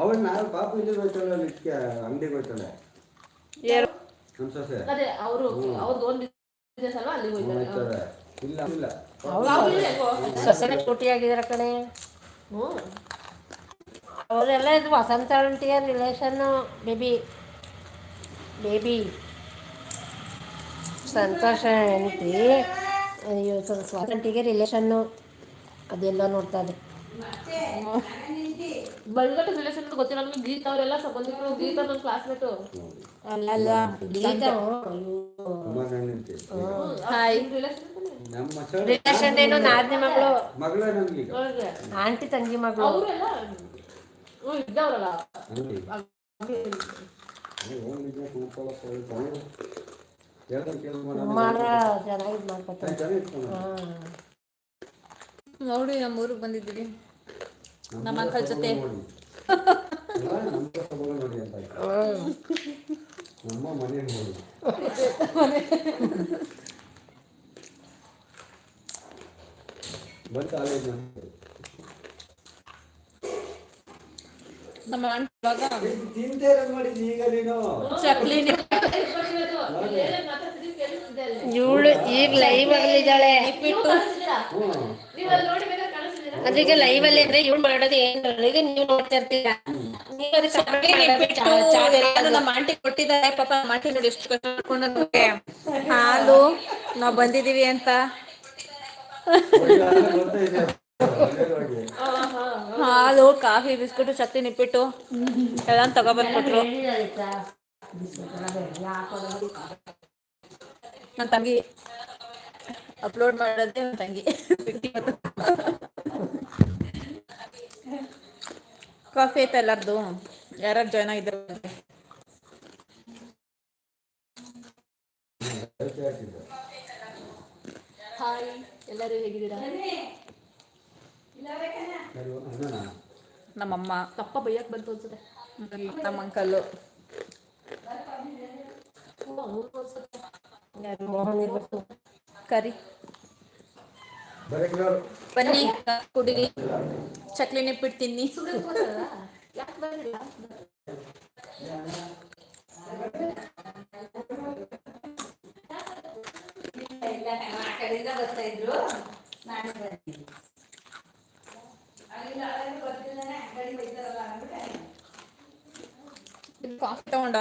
ಅವಳು ನಾಳೆ ಪಾಪ ಇಲ್ಲಿ ಹೋಯ್ತಾಳೆ ಅಂಗಡಿಗೆ ಹೋಯ್ತಾಳೆ ನಮ್ಮ ಸೊಸೆ. ಅದೇ ಅವರು ಅವ್ರದ್ದು ಒಂದು ಬಿಸ್ನೆಸ್ ಅಲ್ವಾ ಅಲ್ಲಿಗೆ ಹೋಯ್ತಾರೆ ಇಲ್ಲ ಇಲ್ಲ. ಅವ್ರು ಚೂಟಿ ಆಗಿದಾರ ಕಣೆ. ಹ್ಞೂ. ಅವರೆಲ್ಲ ಇದು ವಸಂತ ಆಂಟಿಯ ರಿಲೇಷನ್ನು ಬೇಬಿ ಬೇಬಿ ಸಂತೋಷ ಹೆಂಡತಿ ಸ್ವಾತಂಟಿಗೆ ರಿಲೇಷನ್ನು ಅದೆಲ್ಲ ನೋಡ್ತಾ ಇದೆ ಬಲ್ಗಟ್ಟು ರಿಲೇಷನ್ ಗೊತ್ತಿಲ್ಲ ನಮಗೆ ಗೀತಾ ಅವರೆಲ್ಲ ಸಂಬಂಧಿಕರು ಗೀತಾ ನನ್ನ ಕ್ಲಾಸ್ಮೇಟು ಅಲ್ಲ ಗೀತಾ ರಿಲೇಷನ್ ಏನು ನಾದ್ನಿ ಮಗಳು. ಆಂಟಿ ತಂಗಿ ಮಗಳು. ಅವರೆಲ್ಲ? ಇದ್ದವರಲ್ಲ. ಚೆನ್ನಾಗಿ ಮಾಡ್ಕೊತಾರೆ. ನೋಡಿ ನಮ್ಮ ಊರಿಗೆ ಬಂದಿದ್ದೀವಿ ನಮ್ಮ ಅಂಕಲ್ ಜೊತೆ ನಮ್ಮ ಸಭೆ ನೋಡಿ ಅಂತ ಆಯ್ತು. ನಮ್ಮ ಮನೆ ನೋಡಿ ಬಂತ ಕಾಲೇಜ್ ನಮ್ಮ ಆಂಟಿ ಇವಾಗ ತಿಂತೇ ಮಾಡಿದ್ದು ಈಗ ನೀನು ಚಕ್ಲಿ ಇವಳು ಈಗ ಲೈವ್ ಆಗಲಿದ್ದಾಳೆ ಅದಕ್ಕೆ ಲೈವ್ ಅಲ್ಲಿ ಅಂದ್ರೆ ಇವ್ಳು ಮಾಡೋದು ಏನು ಈಗ ನೀವು ನೋಡ್ತಾ ಇರ್ತೀರಾ? ನಮ್ಮ ಆಂಟಿ ಕೊಟ್ಟಿದ್ದಾರೆ ಪಾಪ ನಮ್ಮ ಆಂಟಿ ನೋಡಿ ಎಷ್ಟು ಕಷ್ಟ ನಮ್ಗೆ ಹಾಲು ನಾವ್ ಬಂದಿದೀವಿ ಅಂತ. ಹಾಲು ಕಾಫಿ ಬಿಸ್ಕಿಟ್ ಚಟ್ನಿ ನಿಪ್ಪಿಟ್ಟು ಎಲ್ಲ ತಗೋಬಂದ್ಬಿಟ್ರು. ನನ್ನ ತಂಗಿ ಅಪ್ಲೋಡ್ ಮಾಡೋದೇ ನನ್ನ ತಂಗಿ. ಕಾಫಿ ಆಯ್ತಾ ಎಲ್ಲರದು. ಯಾರು ಜಾಯ್ನ್ ಆಗಿದ್ರು ಹಾಯ್ ಎಲ್ಲರೂ ಹೇಗಿದ್ದೀರಾ? ನಮ್ಮಮ್ಮ. ತಪ್ಪ ಬೈಯಕ್ ಬಂತು ಅನ್ಸುತ್ತೆ. ನಮ್ಮ ಅಂಕಲ್ಲು ಕರಿ. ಬನ್ನಿ ಕುಡಿರಿ ಚಕ್ಲಿ ನಿಪ್ಪಿಟ್ಟು ತಿನ್ನಿ ಯಾಕೆ ಬರಲಿಲ್ಲ ಕಾಫಿ ತಗೊಂಡ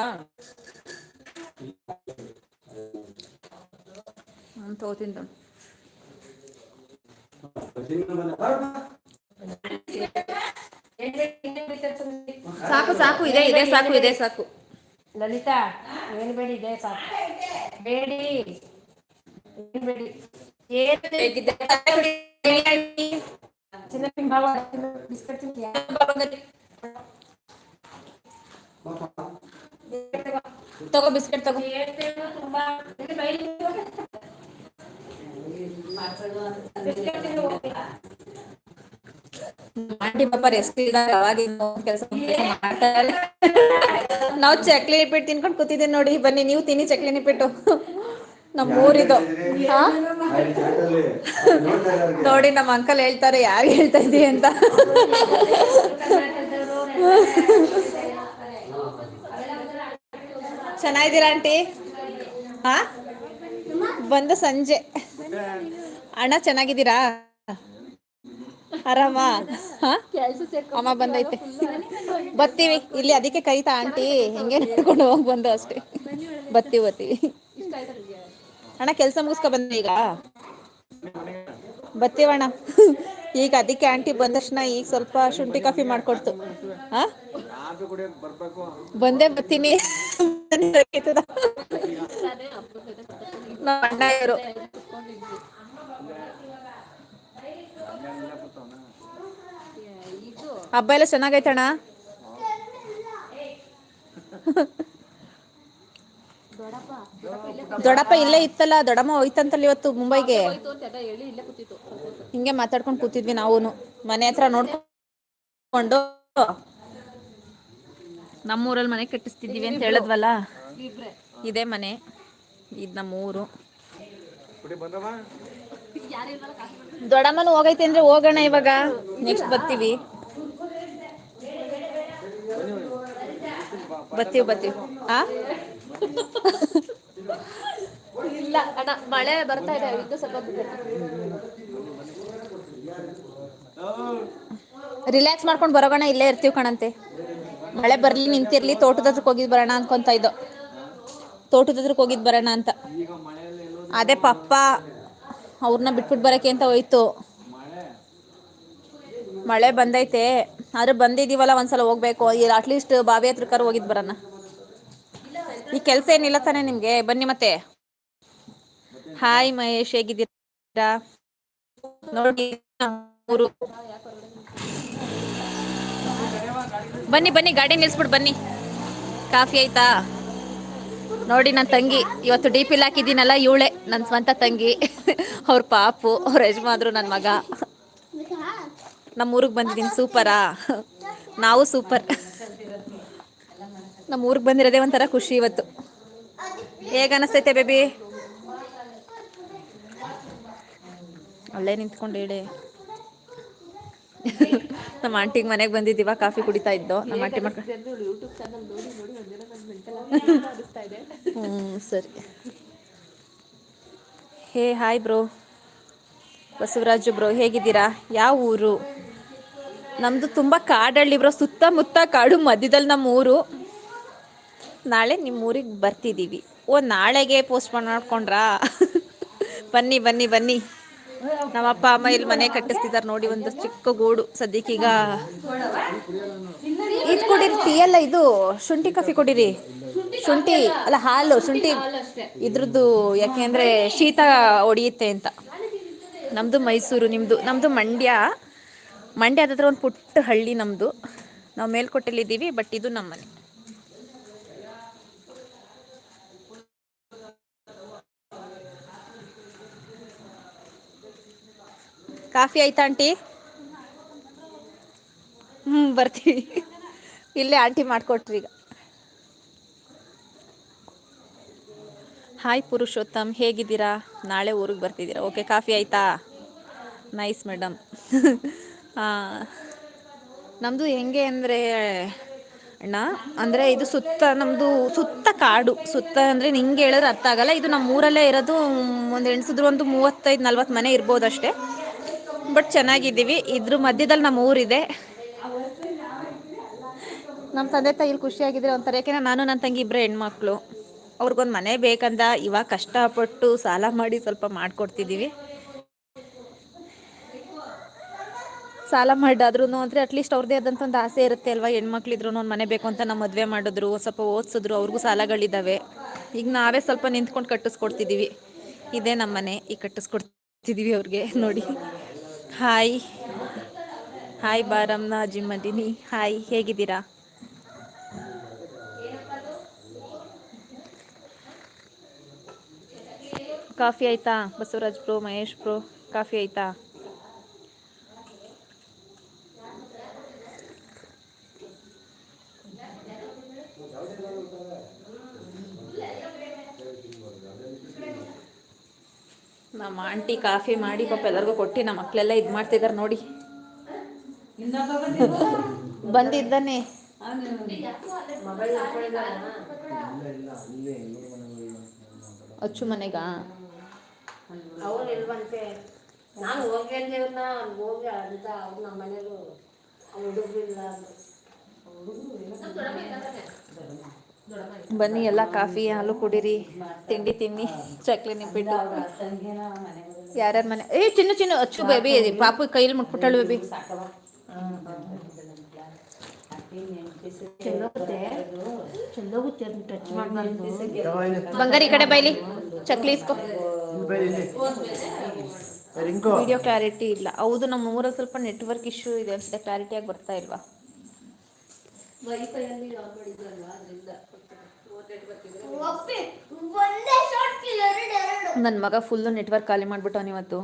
ಹ್ಞೂ ತಗೋತೀನಿ ತಗೊಂಡು ತಿನ್ನು ಮನೆ. ಬಾರಮ್ಮ. ಸಾಕು ಸಾಕು ಇದೆ ಇದೆ ಸಾಕು ಇದೆ ಸಾಕು. ಲಲಿತಾ ಏನು ಬೇಡಿ ಇದೆ ಸಾಕು. ಬೇಡಿ ಏನು ಬೇಡಿ. ತಗೋ ಬಿಸ್ಕೆಟ್ ತಗೋ. ತುಂಬಾ ಇಲ್ಲಿ ಬೈಲಿ ಆಂಟಿ ಪಾಪ ರೆಸ್ಟ್ ಕೆಲಸ ಮಾಡ್ತಾರೆ ನಾವು ಚಕ್ಲಿ ನಿಪ್ಪಿಟ್ಟು ತಿನ್ಕೊಂಡು ಕೂತಿದ್ದೀನಿ ನೋಡಿ ಬನ್ನಿ ನೀವು ತಿನ್ನಿ ಚಕ್ಲಿ ನಿಪ್ಪಿಟ್ಟು ನಮ್ಮ ಊರಿದು. ನೋಡಿ ನಮ್ಮ ಅಂಕಲ್ ಹೇಳ್ತಾರೆ ಯಾರು ಹೇಳ್ತಾ ಇದೀವಿ ಅಂತ. ಚೆನ್ನಾಗಿದ್ದೀರಾ ಆಂಟಿ? ಹಾ? ಬಂದು ಸಂಜೆ. ಅಣ್ಣ, ಚೆನ್ನಾಗಿದ್ದೀರಾ? ಆರಾಮ? ಅಮ್ಮ ಬಂದೈತೆ. ಬರ್ತೀವಿ ಇಲ್ಲಿ ಅದಕ್ಕೆ ಕೈತಾ ಆಂಟಿ. ಹೆಂಗೆ ನಡ್ಕೊಂಡು ಹೋಗ್ ಬಂದು ಅಷ್ಟೇ. ಬರ್ತೀವಿ ಬರ್ತೀವಿ ಅಣ್ಣ, ಕೆಲಸ ಮುಗಿಸ್ಕೊ ಬಂದೆ ಈಗ? ಬತ್ತೀವಣ್ಣ ಈಗ ಅದಕ್ಕೆ ಆಂಟಿ ಬಂದ ತಕ್ಷಣ ಈಗ ಸ್ವಲ್ಪ ಶುಂಠಿ ಕಾಫಿ ಮಾಡ್ಕೊಡ್ತು. ಹಾ? ಬಂದೇ ಬರ್ತೀನಿ. ನಮ್ಮ ಅಣ್ಣ ಇವರು. ಹಬ್ಬ ಎಲ್ಲ ಚೆನ್ನಾಗೈತಣ್ಣ ದೊಡಪ್ಪ ಇಲ್ಲೇ ಇತ್ತಲ್ಲ ದೊಡಮ್ಮ ಹೋಯ್ತಂತಲ್ಲ ಇವತ್ತು ಮುಂಬೈಗೆ. ಹಿಂಗೆ ಮಾತಾಡ್ಕೊಂಡು ಕೂತಿದ್ವಿ ನಾವು ಮನೆ ಹತ್ರ ನೋಡ್ಕೊಂಡು. ನಮ್ಮೂರಲ್ಲಿ ಮನೆ ಕಟ್ಟಿಸ್ತಿದ್ದೀವಿ ಅಂತ ಹೇಳಿದ್ವಲ್ಲ? ಇದೇ ಮನೆ. ಇದ್ ನಮ್ಮ ಊರು ದೊಡಮ್ಮನು ಹೋಗೈತೆ ಅಂದ್ರೆ ಹೋಗೋಣ ಇವಾಗ. ನೆಕ್ಸ್ಟ್ ಬರ್ತೀವಿ. ಬತ್ತೀವಿ ಬತ್ತೀವಿ. ಆ? ಇಲ್ಲ ಅಣ್ಣ ಮಳೆ ಬರ್ತಾ ಇದೆ ಇದು ಸ್ವಲ್ಪ ರಿಲ್ಯಾಕ್ಸ್ ಮಾಡ್ಕೊಂಡು ಬರೋಗೋಣ ಇಲ್ಲೇ ಇರ್ತೀವಿ ಕಣಂತೆ. ಮಳೆ ಬರ್ಲಿ ನಿಂತಿರ್ಲಿ ತೋಟದ ಹತ್ರಕ್ಕೆ ಹೋಗಿದ್ ಬರೋಣ ಅನ್ಕೊಂತ ಇದ್ದೋ. ತೋಟದ ಹತ್ರಕ್ಕೆ ಹೋಗಿದ್ ಬರೋಣ ಅಂತ. ಅದೇ ಪಪ್ಪ ಅವ್ರನ್ನ ಬಿಟ್ಬಿಟ್ಟು ಬರಕ್ಕೆ ಅಂತ ಹೋಯ್ತು. ಮಳೆ ಬಂದೈತೆ. ಆದ್ರೆ ಬಂದಿದ್ದೀವಲ್ಲ ಒಂದ್ಸಲ ಹೋಗ್ಬೇಕು. ಅಟ್ಲೀಸ್ಟ್ ಬಾವಿ ಹತ್ರಕ್ಕಾರ ಹೋಗಿದ್ ಬರೋಣ ಈ ಕೆಲಸ ಏನಿಲ್ಲ ತಾನೇ ನಿಮಗೆ? ಬನ್ನಿ ಮತ್ತೆ. ಹಾಯ್ ಮಹೇಶ್, ಹೇಗಿದ್ದೀರಾ? ನೋಡಿ ಬನ್ನಿ ಬನ್ನಿ, ಗಾಡಿ ನಿಲ್ಸ್ಬಿಡ್, ಬನ್ನಿ. ಕಾಫಿ ಆಯ್ತಾ? ನೋಡಿ ನನ್ನ ತಂಗಿ, ಇವತ್ತು ಡಿ ಪಿಲ್ ಹಾಕಿದ್ದೀನಲ್ಲ ಇವಳೆ ನನ್ನ ಸ್ವಂತ ತಂಗಿ. ಅವ್ರ ಪಾಪು, ಅವ್ರ ಯಜಮಾದ್ರು ನನ್ನ ಮಗ. ನಮ್ಮ ಊರಿಗೆ ಬಂದಿದ್ದೀನಿ, ಸೂಪರಾ? ನಾವು ಸೂಪರ್. ನಮ್ಮ ಊರಿಗೆ ಬಂದಿರೋದೇ ಒಂಥರ ಖುಷಿ ಇವತ್ತು. ಹೇಗೆ ಅನಿಸ್ತೈತೆ ಬೇಬಿ? ಅಲ್ಲೇ ನಿಂತ್ಕೊಂಡು ಹೇಳಿ. ನಮ್ಮ ಆಂಟಿಗೆ ಮನೆಗೆ ಬಂದಿದ್ದೀವ, ಕಾಫಿ ಕುಡಿತಾ ಇದ್ದೋ. ನಮ್ಮ ಆಂಟಿ ಇದೆ ಹ್ಞೂ ಸರಿ. Hey, hi bro. Basavaraju bro, ಹೇಗಿದ್ದೀರಾ? ಯಾವ ಊರು? ನಮ್ಮದು ತುಂಬ ಕಾಡಳ್ಳಿ ಬ್ರೋ, ಸುತ್ತಮುತ್ತ ಕಾಡು ಮಧ್ಯದಲ್ಲಿ ನಮ್ಮ ಊರು ನಾಳೆ ನಿಮ್ಮ ಊರಿಗೆ ಬರ್ತಿದ್ದೀವಿ ಓ, ನಾಳೆಗೆ ಪೋಸ್ಟ್ ಮಾಡ್ಕೊಂಡ್ರಾ? ಬನ್ನಿ ಬನ್ನಿ ಬನ್ನಿ. ನಮ್ಮ ಅಪ್ಪ, ಅಮ್ಮ ಇಲ್ಲಿ ಮನೆ ಕಟ್ಟಿಸ್ತಿದ್ದಾರೆ ನೋಡಿ, ಒಂದು ಚಿಕ್ಕ ಗೂಡು ಸದ್ಯಕ್ಕೀಗ ಇದು ಕೊಡಿರಿ, ಟೀ ಅಲ್ಲ ಇದು? ಶುಂಠಿ ಕಾಫಿ ಕೊಡಿರಿ? ಶುಂಠಿ, ಅಲ್ಲ, ಹಾಲು, ಶುಂಠಿ. ಇದ್ರದ್ದು ಯಾಕೆಂದ್ರೆ ಶೀತ ಹೊಡಿಯುತ್ತೆ ಅಂತ. ನಮ್ಮದು ಮೈಸೂರು ನಿಮ್ಮದು ನಮ್ಮದು ಮಂಡ್ಯ. ಮಂಡ್ಯದ ಹತ್ರ ಒಂದು ಪುಟ್ಟ ಹಳ್ಳಿ ನಮ್ಮದು ನಾವು ಮೇಲ್ಕೋಟೆಲಿದ್ದೀವಿ ಬಟ್ ಇದು ನಮ್ಮ ಮನೆ ಕಾಫಿ ಆಯ್ತಾ ಆಂಟಿ? ಹ್ಞೂ ಬರ್ತೀವಿ. ಇಲ್ಲೇ ಆಂಟಿ ಮಾಡಿಕೊಟ್ರಿ ಈಗ. ಹಾಯ್ ಪುರುಷೋತ್ತಮ್, ಹೇಗಿದ್ದೀರಾ? ನಾಳೆ ಊರಿಗೆ ಬರ್ತಿದ್ದೀರಾ? ಓಕೆ ಕಾಫಿ ಆಯ್ತಾ? ನೈಸ್ ಮೇಡಮ್ ನಮ್ಮದು ಹೆಂಗೆ ಅಂದರೆ, ಅಣ್ಣ, ಅಂದರೆ ಇದು ಸುತ್ತ ನಮ್ಮದು ಸುತ್ತ ಕಾಡು. ಸುತ್ತ ಅಂದರೆ ನಿಂಗೆ ಹೇಳಿದ್ರೆ ಅರ್ಥ ಆಗಲ್ಲ. ಇದು ನಮ್ಮ ಊರಲ್ಲೇ ಇರೋದು ಒಂದು ಎಣಿಸಿದ್ರು ಒಂದು ಮೂವತ್ತೈದು, ನಲ್ವತ್ತು ಮನೆ ಇರ್ಬೋದು ಅಷ್ಟೇ. ಬಟ್ ಚೆನ್ನಾಗಿದ್ದೀವಿ. ಇದ್ರ ಮಧ್ಯದಲ್ಲಿ ನಮ್ಮ ಊರಿದೆ. ನಮ್ಮ ತಂದೆ ತಾಯಿ ಇಲ್ಲಿ ಖುಷಿಯಾಗಿದ್ರೆ ಒಂಥರ. ಯಾಕೆಂದ್ರೆ ನಾನು ನನ್ನ ತಂಗಿ ಇಬ್ಬರೇ ಹೆಣ್ಮಕ್ಳು. ಅವ್ರಿಗೊಂದು ಮನೆ ಬೇಕಂದ ಇವಾಗ ಕಷ್ಟಪಟ್ಟು ಸಾಲ ಮಾಡಿ ಸ್ವಲ್ಪ ಮಾಡಿಕೊಡ್ತಿದ್ದೀವಿ. ಸಾಲ ಮಾಡಾದ್ರೂ ಅಂದರೆ ಅಟ್ಲೀಸ್ಟ್ ಅವ್ರದ್ದೇ ಆದಂಥ ಒಂದು ಆಸೆ ಇರುತ್ತೆ ಅಲ್ವಾ? ಹೆಣ್ಮಕ್ಳಿದ್ರು ಒಂದು ಮನೆ ಬೇಕು ಅಂತ ನಮ್ಮ ಮದುವೆ ಮಾಡಿದ್ರು, ಸ್ವಲ್ಪ ಓದಿಸಿದ್ರು, ಅವ್ರಿಗೂ ಸಾಲಗಳಿದ್ದಾವೆ ಈಗ ನಾವೇ ಸ್ವಲ್ಪ ನಿಂತ್ಕೊಂಡು ಕಟ್ಟಿಸ್ಕೊಡ್ತಿದ್ದೀವಿ ಇದೇ ನಮ್ಮ ಮನೆ, ಈಗ ಕಟ್ಟಿಸ್ಕೊಡ್ತಿದ್ದೀವಿ ಅವ್ರಿಗೆ, ನೋಡಿ. ಹಾಯ್ ಹಾಯ್ ಬಾರಮ್ನ ಮದಿನಿ ಹಾಯ್ ಹೇಗಿದ್ದೀರಾ? ಕಾಫಿ ಆಯ್ತಾ? Basavaraj bro Mahesh bro coffee ಆಯ್ತಾ? ನಮ್ಮ ಆಂಟಿ ಕಾಫಿ ಮಾಡಿ ಪಾಪ ಎಲ್ಲರಿಗೂ ಕೊಟ್ಟು ನಮ್ಮ ಮಕ್ಕಳೆಲ್ಲ ಇದು ಮಾಡ್ತಿದ್ದಾರೆ ನೋಡಿ. ಬಂದಿದ್ದಾನೆ. ಅಚ್ಚು ಮನೆಗ. ನಾನು ಹೋಗಿ ಅಂದೇವ್ರನ್ನ ಹೋಗಿ ಅಂತ ಅವ್ರು ನಮ್ಮ ಮನೆಯವರು ಬನ್ನಿ ಎಲ್ಲ ಕಾಫಿ ಹಾಲು ಕುಡೀರಿ ತಿಂಡಿ ತಿನ್ನಿ ಚಕ್ಲಿ ನಿಂಬಿಟ್ಟು ಯಾರ್ಯಾರ ಮನೆ ಏ ಚಿನ್ನು ಚಿನ್ನು ಅಚ್ಚು ಬೇಬಿ ಪಾಪು ಕೈಲಿ ಮುಟ್ಬಿಟ್ಟಳು ಬೇಬಿ ಬಂಗಾರ ಈ ಕಡೆ ಬೈಲಿ ಚಕ್ಲಿ ಇಸ್ಕೋ. ವಿಡಿಯೋ ಕ್ಲಾರಿಟಿ ಇಲ್ಲ. ಹೌದು ನಮ್ಮ ಊರಲ್ಲಿ ಸ್ವಲ್ಪ ನೆಟ್ವರ್ಕ್ ಇಶ್ಯೂ ಇದೆ ಅನ್ಸುತ್ತೆ. ಕ್ಲಾರಿಟಿಯಾಗಿ ಬರ್ತಾ ಇಲ್ವಾ? ವೈಫೈಯಲ್ಲಿ ಆನ್ ಮಾಡಿದ್ರಲ್ವಾ ಅದರಿಂದ ನನ್ನ ಮಗ ಫುಲ್ಲು ನೆಟ್ವರ್ಕ್ ಖಾಲಿ ಮಾಡ್ಬಿಟ್ಟವನು ಇವತ್ತು.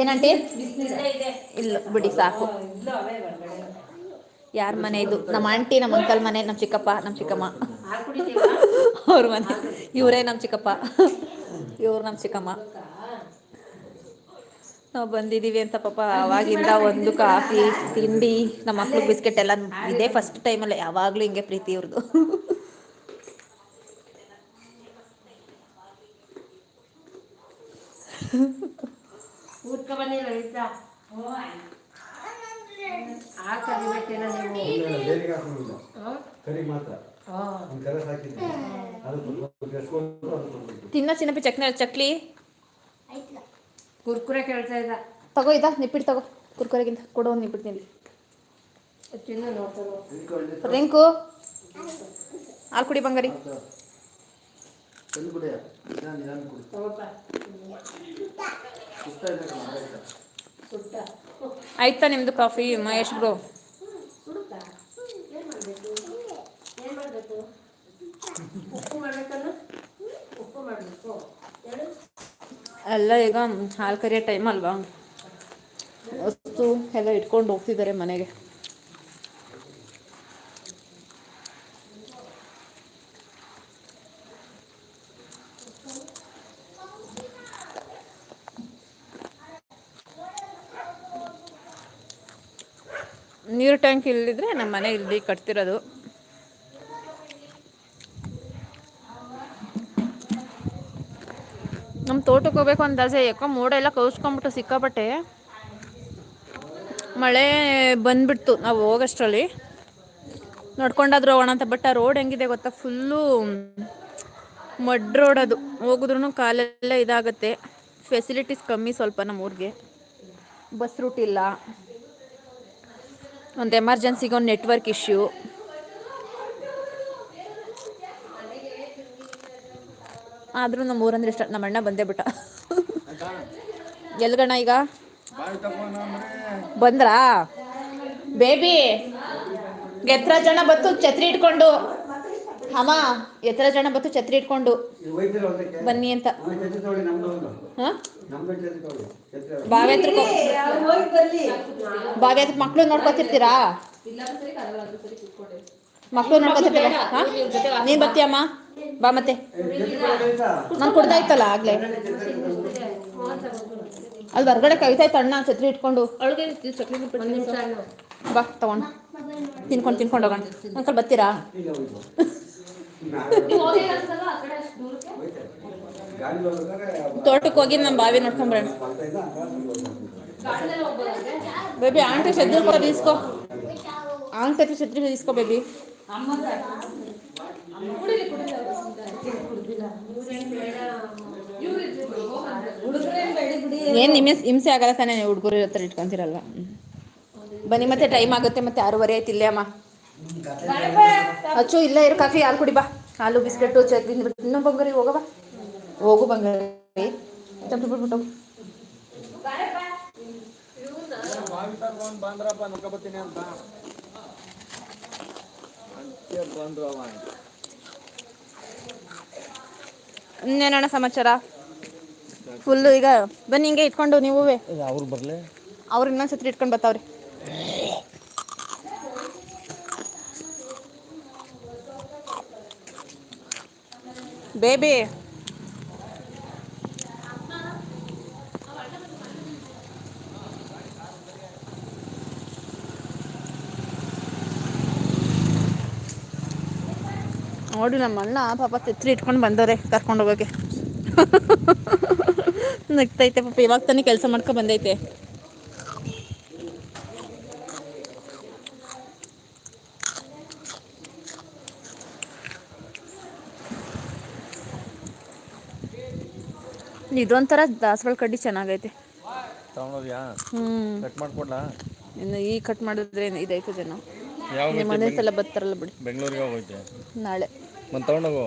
ಏನಂತೆ ಇಲ್ಲ ಬಿಡಿ ಸಾಕು. ಯಾರ ಮನೆ ಇದು? ನಮ್ಮ ಆಂಟಿ ನಮ್ಮ ಅಂಕಲ್ ಮನೆ ನಮ್ಮ ಚಿಕ್ಕಪ್ಪ ನಮ್ಮ ಚಿಕ್ಕಮ್ಮ. ಅವ್ರ ಮನೆ. ಇವರೇ ನಮ್ಮ ಚಿಕ್ಕಪ್ಪ. ಇವ್ರು ನಮ್ಮ ಚಿಕ್ಕಮ್ಮ. ನಾವು ಬಂದಿದ್ದೀವಿ ಅಂತ ಪಾಪ ಅವಾಗಿಂದ ಒಂದು ಕಾಫಿ ತಿಂಡಿ ನಮ್ಮ ಮಕ್ಳಿಗೆ ಬಿಸ್ಕೆಟ್ ಎಲ್ಲ ಇದೇ ಫಸ್ಟ್ ಟೈಮಲ್ಲಿ ಯಾವಾಗಲೂ ಹಿಂಗೆ ಪ್ರೀತಿ ಇವ್ರದ್ದು ತಿನ್ನ ಚಿನ್ನಪ್ಪಿ ಚಕ್ನ ಚಕ್ಲಿ. ಕುರ್ಕುರೆ ಕೇಳ್ತಾ ಇದ್ದ. ತಗೋ ಇದ ನಿಪ್ಪಿಟ್ಟು ತಗೋ. ಕುರ್ಕುರೆಗಿಂತ ಕೊಡೋ ಒಂದು ನಿಪ್ಪಿಟ್ಟು ತಿನ್ನು. ರಿಂಕು ಹಾಲು ಕುಡಿ ಬಂಗಾರಿ. ಆಯ್ತಾ? ನಿಮ್ದು ಕಾಫಿ ಮಹೇಶ್ ಬ್ರೋ? ಉಪ್ಪು ಮಾಡಬೇಕು ಉಪ್ಪು ಮಾಡಬೇಕು. ಹೇಳು. ಎಲ್ಲ ಈಗ ಹಾಲು ಕರಿಯೋ ಟೈಮ್ ಅಲ್ವಾ? ವಸ್ತು ಎಲ್ಲ ಇಟ್ಕೊಂಡು ಹೋಗ್ತಿದ್ದಾರೆ ಮನೆಗೆ. ನೀರು ಟ್ಯಾಂಕ್ ಇಲ್ಲಿದ್ರೆ ನಮ್ಮ ಮನೆ ಇಲ್ಲಿ ಕಟ್ತಿರೋದು. ನಮ್ಮ ತೋಟಕ್ಕೆ ಹೋಗ್ಬೇಕು ಅಂತ ಆಸೆ ಯಾಕೋ ಮೋಡ ಎಲ್ಲ ಕೌಸ್ಕೊಂಬಿಟ್ಟು ಸಿಕ್ಕಾಪಟ್ಟೆ. ಮಳೆ ಬಂದ್ಬಿಡ್ತು ನಾವು ಹೋಗೋಷ್ಟರಲ್ಲಿ. ನೋಡ್ಕೊಂಡಾದ್ರೂ ಹೋಗೋಣ ಅಂತ ಬಟ್ ಆ ರೋಡ್ ಹೆಂಗಿದೆ ಗೊತ್ತಾ? ಫುಲ್ಲು ಮಡ್ ರೋಡ್ ಅದು. ಹೋಗಿದ್ರು ಕಾಲೆಲ್ಲ ಇದಾಗುತ್ತೆ. ಫೆಸಿಲಿಟೀಸ್ ಕಮ್ಮಿ ಸ್ವಲ್ಪ ನಮ್ಮ ಊರಿಗೆ. ಬಸ್ ರೂಟ್ ಇಲ್ಲ. ಒಂದು ಎಮರ್ಜೆನ್ಸಿಗೆ ಒಂದು ನೆಟ್ವರ್ಕ್ ಇಶ್ಯೂ ಆದರೂ ನಮ್ಮ ಊರಂದ್ರೆ ಇಷ್ಟ. ನಮ್ಮ ಅಣ್ಣ ಬಂದೇ ಬಿಟ್ಟ. ಎಲ್ಗಣ ಈಗ? ಬಂದ್ರಾ? ಬೇಬಿ, ಎತ್ತರ ಜನ ಬತ್ತು ಛತ್ರಿ ಇಟ್ಕೊಂಡು. ಅಮ್ಮ ಎತ್ತರ ಜನ ಬತ್ತು ಛತ್ರಿ ಇಟ್ಕೊಂಡು. ಬನ್ನಿ ಅಂತ. ಬಾವಿ ಹತ್ರ ಮಕ್ಳು ನೋಡ್ಕೊತಿರ್ತೀರಾ? ಮಕ್ಳು ನೋಡ್ಕೊತಿರ್ತೀರಾ? ನೀನು ಬರ್ತೀಯಮ್ಮ? ಬಾ ಮತ್ತೆ ಏ, ಛತ್ರಿ ತಗೊಳ್ಳಿ ಆಯ್ತಾ? ನಾನು ಕುಡ್ದಾಯ್ತಲ್ಲ ಆಗ್ಲೇ ಅಲ್ಲಿ ಹೊರ್ಗಡೆ ಕವಿತಾಯ್ತು ಅಣ್ಣ ಛತ್ರಿ ಇಟ್ಕೊಂಡು ಅವಳಿಗೆ ಚಕ್ಲಿ ಒಂದ್ ನಿಮಿಷ ಅಣ್ಣ ಬಾ ತಗೊಂಡು ತಿನ್ಕೊಂಡು ತಿನ್ಕೊಂಡು ಹೋಗೋಣ ಅಂಕಲ್ ಬರ್ತೀರಾ ಇಲ್ಲ ಹೋಯ್ತು. ನೀವು ಹೋಗಿ ಅನ್ಸಲ್ಲ ಆ ಕಡೆ ಅಷ್ಟು ದೂರಕ್ಕೆ ಹೋಯ್ತು. ಗಾಡಿ ಹೋಗ್ಬೇಕಾದ್ರೆ ತೋಟಕ್ಕೆ ಹೋಗಿ ನಮ್ಮ ಬಾವಿ ನೋಡ್ಕೊಂಬರೋಣ ಸ್ವಂತ ಆ ಕಡೆ ಹೋಗ್ಬೇಕು. ಗಾಡಿಯಲ್ಲಿ ಹೋಗ್ಬೋದಂದ್ರೆ ಬೇಬಿ ಆಂಟಿ ಛತ್ರಿ ಇಸ್ಕೋ ಆಂಟಿ ಹತ್ರ ಛತ್ರಿ ಇಸ್ಕೋ ಬೇಬಿ ಏನು ನಿಮ್ಮ ಹಿಂಸೆ ಆಗಲ್ಲ ತಾನೇ ನೀವು ಹುಡುಗರು ಹತ್ರ ಇಟ್ಕೊಂತೀರಲ್ವ. ಬನ್ನಿ ಮತ್ತೆ ಟೈಮ್ ಆಗುತ್ತೆ ಮತ್ತೆ ಆರೂವರೆ ಆಯ್ತು ಇಲ್ಲೇ ಅಮ್ಮ. ಅಚ್ಚು ಇಲ್ಲ ಇರು ಕಾಫಿ ಹಾಲು ಕುಡಿ ಬಾ. ಹಾಲು ಬಿಸ್ಕೆಟು ಚಟ್ನಿ ಇನ್ನೂ ಬಂಗಾರಿ ಹೋಗವ? ಹೋಗು ಬಂಗಾರಿ. ತಂದು ಬಿಟ್ಬಿಟ್ಟು? ಹೋಗು. ಇನ್ನೇನಣ್ಣ ಸಮಾಚಾರ? ಫುಲ್ಲು ಈಗ ಬನ್ನಿ ಹಿಂಗೆ ಇಟ್ಕೊಂಡು ನೀವು ಅವ್ರು ಬರಲಿ? ಅವ್ರು ಇನ್ನೊಂದು ಇಟ್ಕೊಂಡು ಬರ್ತಾವ್ರಿ. ಬೇಬಿ. ನೋಡಿ ನಮ್ಮ ಅಣ್ಣ ಪಾಪ ತಿತ್ರಿ ಇಟ್ಕೊಂಡು ಬಂದವ್ರೆ ಕರ್ಕೊಂಡು ಹೋಗೋಕೆ. ನಗ್ತೈತೆ ಪಾಪ ಇವಾಗ ತಾನೇ ಕೆಲಸ ಮಾಡ್ಕೊ ಬಂದೈತೆ. ಇದೊಂಥರ ದಾಸವಾಳ ಕಡ್ಡಿ ಚೆನ್ನಾಗೈತೆ. ಹ್ಮ್. ಹ್ಞೂ ಕಟ್ ಮಾಡ್ಕೊಡ್ಲಾ? ಇನ್ನು ಈ ಕಟ್ ಮಾಡಿದ್ರೆ ಇದಾಯ್ತು ಜನ. ಯಾವಾಗ ಮನೆ ಸಲ ಬರ್ತಾರಲ್ಲ ಬಿಡಿ. ಬೆಂಗಳೂರಿಗೆ ಹೋಗೈತೆ ನಾಳೆ. ಒಂದು ತಗೊಂಡೋಗು.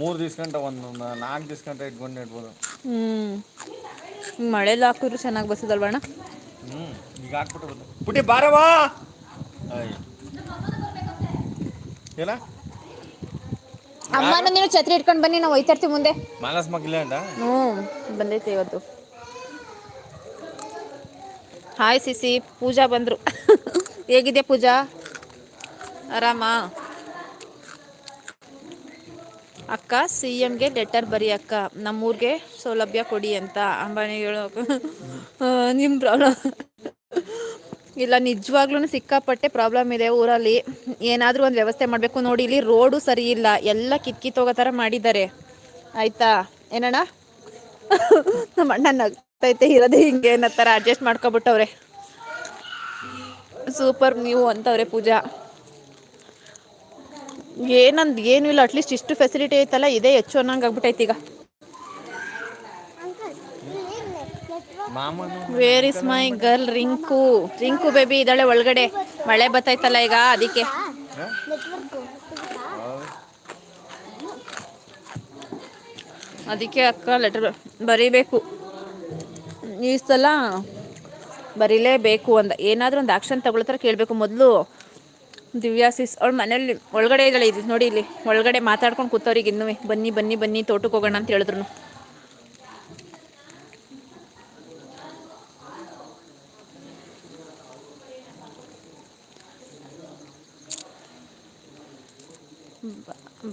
ಮೂರು ದಿವ್ಸ ಗಂಟ ಒಂದು ನಾಲ್ಕು ದಿವ್ಸ ಗಂಟೆ ಇಟ್ಕೊಂಡು ಇಡ್ಬೋದು. ಹ್ಞೂ ಮಳೆಲ್ಲ ಹಾಕಿದ್ರು ಚೆನ್ನಾಗಿ ಬರ್ತದಲ್ವ ಅಣ್ಣ? ಹ್ಞೂ ಈಗ ಹಾಕ್ಬಿಟ್ಟು ಪುಟಿ ಬಾರವಾ ಏನ? ಅಮ್ಮನೂ ನೀನು ಛತ್ರಿ ಇಟ್ಕೊಂಡು ಬನ್ನಿ ನಾವು ಒಯ್ತಾ ಇರ್ತೀವಿ ಮುಂದೆ. ಮಾನಸ್ ಮಗಿಲ್ಲ ಅಂತ? ಹ್ಞೂ ಬಂದೈತೆ ಇವತ್ತು. Hi CC. ಪೂಜಾ ಬಂದರು. ಹೇಗಿದೆ ಪೂಜಾ? ಆರಾಮ? ಅಕ್ಕ, ಸಿ ಎಂಗೆ ಲೆಟರ್ ಬರೀ ಅಕ್ಕ. ನಮ್ಮೂರಿಗೆ ಸೌಲಭ್ಯ ಕೊಡಿ ಅಂತ ಅಂಬಾನಿ ಹೇಳೋಕೆ ನಿಮ್ಮ ಪ್ರಾಬ್ಲಮ್ ಇಲ್ಲ ನಿಜವಾಗ್ಲೂ ಸಿಕ್ಕಾಪಟ್ಟೆ ಪ್ರಾಬ್ಲಮ್ ಇದೆ ಊರಲ್ಲಿ. ಏನಾದರೂ ಒಂದು ವ್ಯವಸ್ಥೆ ಮಾಡಬೇಕು ನೋಡಿ, ಇಲ್ಲಿ ರೋಡು ಸರಿ ಇಲ್ಲ. ಎಲ್ಲ ಕಿತ್ಕಿತ್ತೋಗೋ ಥರ ಮಾಡಿದ್ದಾರೆ. ಆಯ್ತಾ? ಏನಣ್ಣ? ನಮ್ಮ ಅಣ್ಣ ನಗ್ತೈತೆ ಇರೋದೇ ಹಿಂಗೆ ಅನ್ನೋ ಥರ ಅಡ್ಜಸ್ಟ್ ಮಾಡ್ಕೊಬಿಟ್ಟವ್ರೆ. ಸೂಪರ್, ನೀವು ಅಂತವ್ರೆ ಪೂಜಾ. ಏನಂದ್, ಏನೂ ಇಲ್ಲ, ಅಟ್ಲೀಸ್ಟ್ ಇಷ್ಟು ಫೆಸಿಲಿಟಿ ಐತಲ್ಲ, ಇದೇ ಹೆಚ್ಚು ಅನ್ನಂಗೆ ಆಗ್ಬಿಟ್ಟೈತೆ ಈಗ. Where is my girl Rinku Rinku baby ಇದ್ದಾಳೆ ಒಳಗಡೆ. ಮಳೆ ಬತ್ತೈತಲ್ಲ ಈಗ, ಅದಕ್ಕೆ. ಅದಕ್ಕೆ ಅಕ್ಕ ಲೆಟರ್ ಬರೀಬೇಕು. ಈ ಸಲ ಬರೀಲೇಬೇಕು ಅಂತ ಏನಾದರೂ ಒಂದು ಆಕ್ಷನ್ ತಗೊಳ್ತಾರೆ ಕೇಳಬೇಕು. ಮೊದಲು ದಿವ್ಯಾ ಸಿಸ್ ಅವಳು ಮನೇಲಿ ಒಳಗಡೆ ಇದು ನೋಡಿ ಇಲ್ಲಿ. ಒಳಗಡೆ ಮಾತಾಡ್ಕೊಂಡು ಕೂತವ್ರಿಗೆ ಇನ್ನೂ ಬನ್ನಿ ಬನ್ನಿ ಬನ್ನಿ, ತೋಟಕ್ಕೆ ಹೋಗೋಣ ಅಂತ ಹೇಳಿದ್ರು.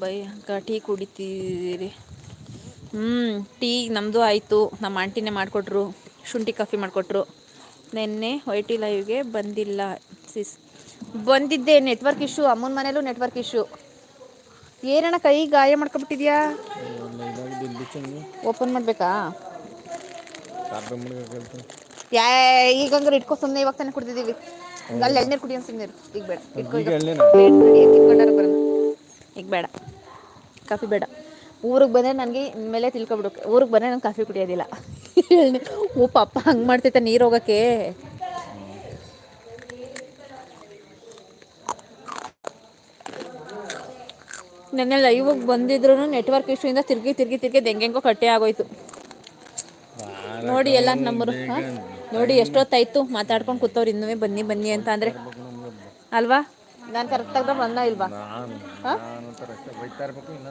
ಬೈ ಅಕ್ಕ ಟೀ ಕುಡಿತೀರಿ. ಹ್ಞೂ ಟೀ ನಮ್ಮದು ಆಯಿತು. ನಮ್ಮ ಆಂಟಿನೇ ಮಾಡಿಕೊಟ್ರು. ಶುಂಠಿ ಕಾಫಿ ಮಾಡಿಕೊಟ್ರು. ನಿನ್ನೆ ವೈಟಿ ಲೈವ್ಗೆ ಬಂದಿಲ್ಲ ಸಿಸ್. ಬಂದಿದ್ದೆ ನೆಟ್ವರ್ಕ್ ಇಶ್ಯೂ ಅಮ್ಮನ ಮನೇಲೂ ನೆಟ್ವರ್ಕ್ ಇಶ್ಯೂ. ಏನಣ್ಣ ಕೈ ಗಾಯ ಮಾಡ್ಕೊಬಿಟ್ಟಿದ್ಯಾ? ಓಪನ್ ಮಾಡಬೇಕಾ? ಯಾ ಈಗ ಹಂಗಾರೆ ಇಟ್ಕೊ ಸುಮ್ಮನೆ ಇವಾಗ ತಾನೇ ಕುಡ್ದಿದ್ದೀವಿ. ಅಲ್ಲಿ ಎಳ್ನೀರು ಕುಡಿಯೋ ಸುಮ್ಮನೆ ಈಗ ಬೇಡ. ಇಟ್ಕೊ ಈಗ ಬೇಡ. ಕಾಫಿ ಬೇಡ. ಊರಿಗೆ ಬಂದರೆ ನನಗೆ ಮೇಲೆ ತಿಳ್ಕೊಬಿಡು. ಊರಿಗೆ ಬಂದರೆ ನಾನು ಕಾಫಿ ಕುಡಿಯೋದಿಲ್ಲ. ಹೇಳಿ ಓ ಪಾಪ ಹಂಗೆ ಮಾಡ್ತೈತೆ ನೀರು ಹೋಗೋಕ್ಕೆ? ನೆನ್ನೆ ಲೈವಿಗೆ ಬಂದಿದ್ರು ನೆಟ್ವರ್ಕ್ ಇಶ್ಯೂಯಿಂದ ತಿರ್ಗಿ ತಿರ್ಗಿ ತಿರ್ಗಿ ಹೆಂಗೆಂಗೋ ಕಟ್ಟೆ ಆಗೋಯ್ತು. ನೋಡಿ ಎಲ್ಲ ನಮ್ಮರು ಹಾ? ನೋಡಿ ಎಷ್ಟೊತ್ತಾಯ್ತು ಮಾತಾಡ್ಕೊಂಡು ಕೂತವ್ರು ಇನ್ನೂ ಬನ್ನಿ ಬನ್ನಿ ಅಂತ ಅಂದ್ರೆ. ಅಲ್ವಾ? ನಾನು ಕರೆಕ್ಟಾಗ ಬಂದ ಇಲ್ವಾ? ನಾನು ನಾನು ಅಂತಾರೆ ಅಷ್ಟೇ ಬೈತಾ ಇರ್ಬೇಕು ಇಲ್ಲ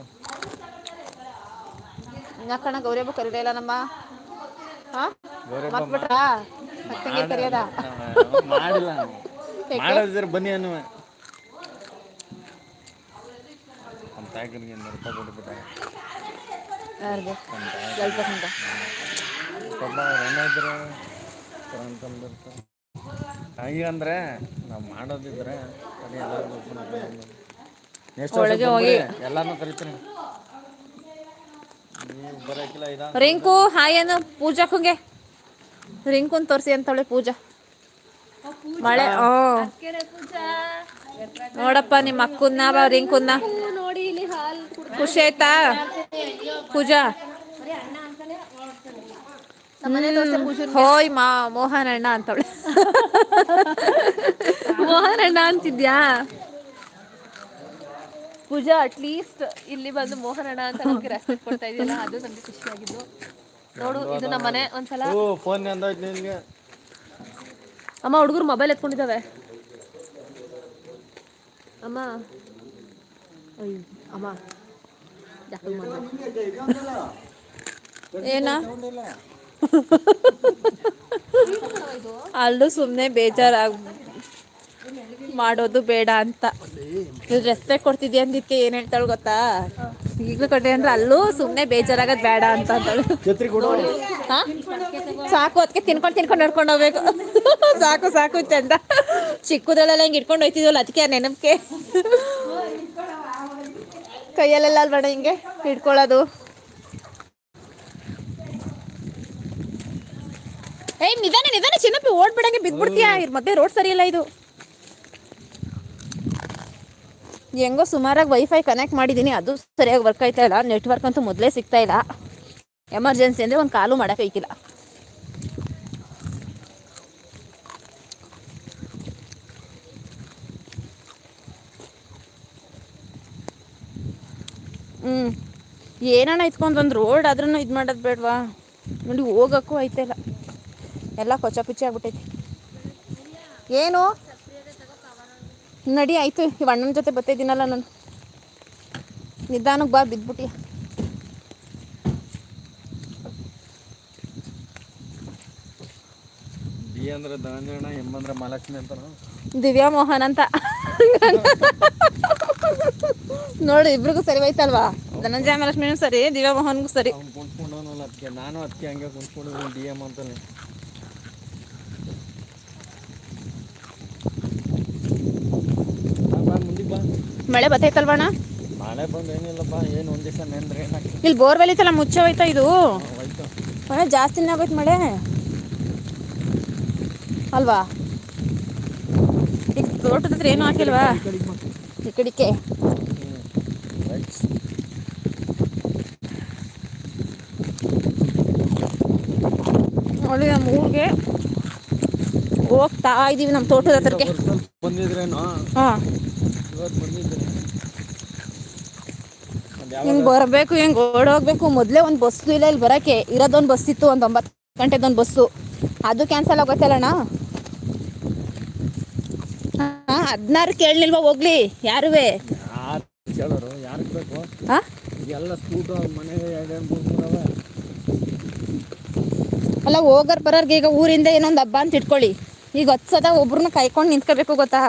ಯಾಕಣ್ಣ ಗೌರಿ ಹಬ್ಬ ಕರೀದೇ ಇಲ್ಲ ನಮ್ಮ. ಹಾ? ಮರ್ತ್ಬಿಟ್ರಾ? ಮತ್ತೆ ಕರೆಯೋದ? ಮಾಡಿಲ್ಲ ಬನ್ನಿ ಅನ್ನುವ. ನಮ್ಮ ತಾಯಿಗನಿಗೆ ಇನ್ನೂರು ರೂಪಾಯಿ ಕೊಟ್ಬಿಟ್ಟಾರೆ ಯಾರಿಗೆ? ನಮ್ಮ ಸ್ವಲ್ಪ ಪಾಪ ಅವ್ರು ಏನೇ ಇದ್ರೆ ಅಂತಂದಿರ್ತಾರೆ ಹಾಗೆ ಅಂದ್ರೆ ನಾವು ಮಾಡೋದಿದ್ರೆ ಎಲ್ಲರಿಗೂ ಒಳಗೆ ಹೋಗಿ ಎಲ್ಲಾರನ್ನೂ ಕರಿತೀನಿ. ರಿಂಕು, ಹಾಯ್ ಏನು ಪೂಜಾಕಂಗೆ ರಿಂಕುನ್ ತೋರಿಸಿ ಅಂತವಳೆ ಪೂಜಾ. ಮಳೆ ಹ್ಞೂ ನೋಡಪ್ಪ ನಿಮ್ಮ ಅಕ್ಕನ್ನ ರಿಂಕುನ್ನ. ಖುಷಿ ಆಯ್ತಾ? ಪೂಜಾ. ಹೋಯ್ ಮಾ, ಮೋಹನ್ ಅಣ್ಣ ಅಂತವಳೆ. ಮೋಹನ್ ಅಣ್ಣ ಅಂತಿದ್ಯಾ? ಪೂಜಾ ಅಟ್ಲೀಸ್ಟ್ ಇಲ್ಲಿ ಬಂದು ಮೋಹನಣ್ಣ ಅಂತ ನಮ್ಗೆ ರೆಸ್ಪೆಕ್ಟ್ ಕೊಡ್ತಾ ಇದೆಯಲ್ಲ ಅದು ನಮ್ಗೆ ಖುಷಿಯಾಗಿದ್ದು. ನೋಡು ಇದು ನಮ್ಮ ಮನೆ ಒಂದ್ಸಲ. ಓ ಫೋನ್ ನಿನಗೆ. ಅಮ್ಮ ಹುಡುಗರು ಮೊಬೈಲ್ ಎತ್ಕೊಂಡಿದ್ದಾವೆ. ಅಮ್ಮ. ಅಯ್ಯೋ ಅಮ್ಮ. ಜಾಕಲ್ ಮಾಡ್ದೆ. ಏನ? ಅಲ್ಲೂ ಸುಮ್ಮನೆ ಬೇಜಾರಾಗ ಮಾಡೋದು ಬೇಡ ಅಂತ. ಇದು ರೆಸ್ಪೆಕ್ಟ್ ಕೊಡ್ತಿದ್ಯಾ ಅಂದಿದ್ಕೆ ಏನ್ ಹೇಳ್ತಾಳ ಗೊತ್ತಾ? ಈಗ್ಲೂ ಕೊಟ್ಟೆ ಅಂದ್ರೆ ಅಲ್ಲೂ ಸುಮ್ನೆ ಬೇಜಾರಾಗದ್ ಬೇಡ ಅಂತ ಅಂತಾಳು? ಸಾಕು ಅದಕ್ಕೆ ತಿನ್ಕೊಂಡ್ ತಿನ್ಕೊಂಡ್ ನಡ್ಕೊಂಡು ಹೋಗ್ಬೇಕು. ಸಾಕು ಸಾಕು ಚಂದ. ಚಿಕ್ಕದಲ್ಲೆಲ್ಲ ಹಿಂಗ್ ಇಟ್ಕೊಂಡು ಹೋಯ್ತಿದ್ವಲ್ಲ ಅದಕ್ಕೆ ನೆನಪಿಗೆ. ಕೈಯಲ್ಲೆಲ್ಲ ಅಲ್ಬೇಡ ಹಿಂಗೆ ಹಿಡ್ಕೊಳ್ಳೋದು ಏಯ್ ನಿಧಾನ ನಿಧಾನ ಚಿನ್ನಪ್ಪಿ ಓಡ್ಬಿಡಂಗೆ ಬಿದ್ಬಿಡ್ತೀಯಾ? ಇರ್ ಮತ್ತೆ ರೋಡ್ ಸರಿ ಇಲ್ಲ ಇದು. ಹೆಂಗೋ ಸುಮಾರಾಗಿ ವೈಫೈ ಕನೆಕ್ಟ್ ಮಾಡಿದ್ದೀನಿ ಅದು ಸರಿಯಾಗಿ ವರ್ಕ್ ಆಯ್ತಾ ಇಲ್ಲ. ನೆಟ್ವರ್ಕ್ ಅಂತೂ ಮೊದಲೇ ಸಿಗ್ತಾ ಇಲ್ಲ. ಎಮರ್ಜೆನ್ಸಿ ಅಂದರೆ ಒಂದು ಕಾಲು ಮಾಡೋಕ್ಕೈತಿಲ್ಲ ಹ್ಞೂ ಏನಾನ ಇತ್ಕೊಂಡು ಒಂದು ರೋಡ್ ಆದ್ರೂ ಇದು ಮಾಡೋದು ಬೇಡವಾ? ನೋಡಿ ಹೋಗೋಕ್ಕೂ ಐತೆ ಇಲ್ಲ. ಎಲ್ಲ ಕೊಚ್ಚ ಪುಚ್ಚಿ ಆಗ್ಬಿಟ್ಟೈತಿ. ಏನು? ನಡಿ ಆಯ್ತು. ಇವ್ ಅಣ್ಣನ ಜೊತೆ ಬರ್ತಿದ್ದೀನಲ್ಲ ನಾನು. ನಿಧಾನಕ್ಕೆ ಬಾ ಬಿದ್ಬಿಟ್ಟಿ ಅಂದ್ರೆ ಧನಂಜಯಣ್ಣ ಎಂ ಅಂದ್ರೆ ಮಹಾಲಕ್ಷ್ಮಿ ಅಂತ ದಿವ್ಯಾ ಮೋಹನ್ ಅಂತ. ನೋಡಿ ಇಬ್ರಿಗೂ ಸರಿ ಹೋಯ್ತಲ್ವಾ? ಧನಂಜಯ ಮಹಾಲಕ್ಷ್ಮಿನೂ ಸರಿ ದಿವ್ಯಾ ಮೋಹನ್ಗೂ ಸರಿ. ಕುಂತ್ಕೊಂಡವನಲ್ಲ ಅದಕ್ಕೆ ನಾನು ಅದಕ್ಕೆ ಹಂಗೆ ಕುಂತ್ಕೊಂಡು ಡಿ ಎಂ ಅಂತಾನೆ ಬಾ, ಬಾ ಮುಂದಿಗೆ ಬಾ ಮಳೆ ಬತ್ತೈತಲ್ವಣ್ಣ ಮಳೆ ಬಂದು ಏನಿಲ್ಲಪ್ಪ ಏನು ಒಂದು ದಿವಸ ನೆಂದ್ರೆ ಇಲ್ಲಿ ಬೋರ್ವೆಲ್ ಐತಲ್ಲ ಮುಚ್ಚ ಹೋಯ್ತಾ. ಇದು ಮಳೆ ಜಾಸ್ತಿನೇ ಆಗೋಯ್ತು ಮಳೆ. ಅಲ್ವಾ? ಈಗ ತೋಟದ ಹತ್ರ ಏನೂ ಹಾಕಿಲ್ವಾ? ಈ ಕಡಿಕೆ. ನೋಡಿ ನಮ್ಮ ಊರಿಗೆ ಹೋಗ್ತಾ ಇದೀವಿ ನಮ್ಮ ತೋಟದ ಹತ್ರಕ್ಕೆ. ಬಂದಿದ್ರೇನೋ? ಹಾಂ. ಹಿಂಗೆ ಬರಬೇಕು ಹಿಂಗೆ ಓಡೋಗ್ಬೇಕು. ಮೊದಲೇ ಒಂದು ಬಸ್ ಇಲ್ಲ ಇಲ್ಲಿ ಬರೋಕ್ಕೆ ಇರೋದೊಂದು ಬಸ್ ಇತ್ತು ಒಂದು ಒಂಬತ್ತು ಗಂಟೆದೊಂದು ಬಸ್ಸು ಅದು ಕ್ಯಾನ್ಸಲ್ ಆಗೋತ್ತಲ್ಲಣ್ಣ ಹಾಂ ಹದಿನಾರು ಕೇಳಲಿಲ್ವಾ ಹೋಗ್ಲಿ ಯಾರುವೆ? ಯಾರು ಕೇಳೋರು? ಯಾರಿಗೆ ಬೇಕು? ಹಾಂ ಸ್ಕೂಟು ಅಲ್ಲ ಹೋಗೋರ್ ಬರೋರ್ಗೆ ಈಗ ಊರಿಂದ ಏನೊಂದು ಹಬ್ಬ ಅಂತ ಇಟ್ಕೊಳ್ಳಿ. ಈಗ ಹತ್ತು ಸದ ಒಬ್ರನ್ನ ಕಾಯ್ಕೊಂಡು ನಿಂತ್ಕೋಬೇಕು ಗೊತ್ತಾ?